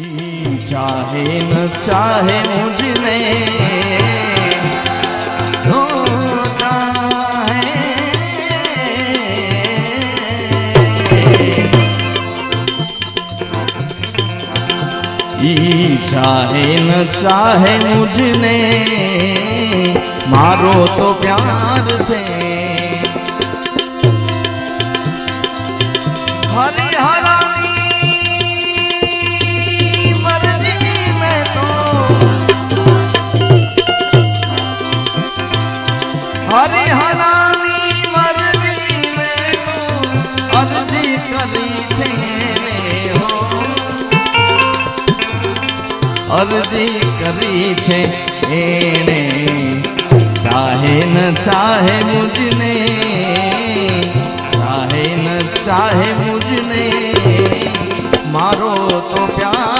ઈ ચાહે ન ચાહે મુझને ઓ ચાહે ઈ ચાહે ન ચાહે મુझને હરિહરાની મરજી છે અરજી કરી છે એને ચાહે ન ચાહે મુજને, ચાહે ન ચાહે મુજને. મારો તો પ્યાર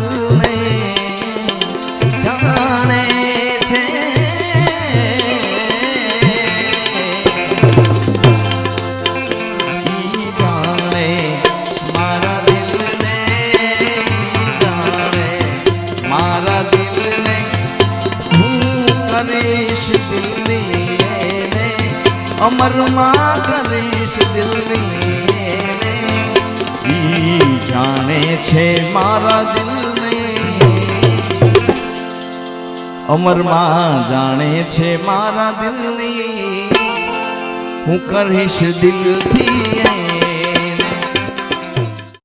કરીશ દિલની એને અમરમાં કરીશ દિલની એને ઈ જાણે છે મારા દિલને અમરમાં જાણે છે મારા દિલની હું કરીશ દિલથી